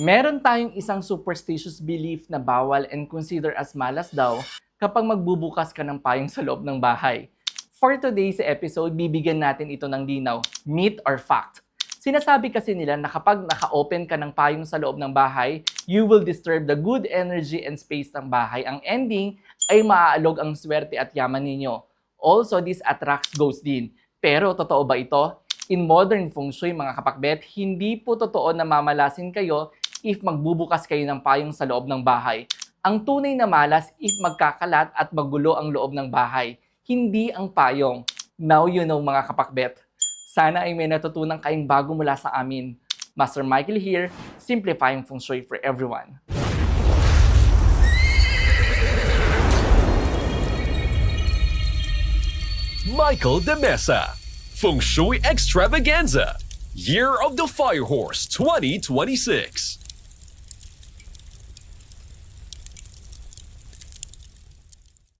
Meron tayong isang superstitious belief na bawal and consider as malas daw kapag magbubukas ka ng payong sa loob ng bahay. For today's episode, bibigyan natin ito ng linaw, myth or fact. Sinasabi kasi nila na kapag naka-open ka ng payong sa loob ng bahay, you will disturb the good energy and space ng bahay. Ang ending ay maaalog ang swerte at yaman ninyo. Also, this attracts ghosts din. Pero totoo ba ito? In modern feng shui mga kapakbet, hindi po totoo na mamalasin kayo if magbubukas kayo ng payong sa loob ng bahay. Ang tunay na malas if magkakalat at magulo ang loob ng bahay, hindi ang payong. Now you know mga kapakbet. Sana ay may natutunan kayong bago mula sa amin. Master Michael here, simplifying feng shui for everyone. Michael de Mesa, Feng Shui Extravaganza, Year of the Fire Horse 2026.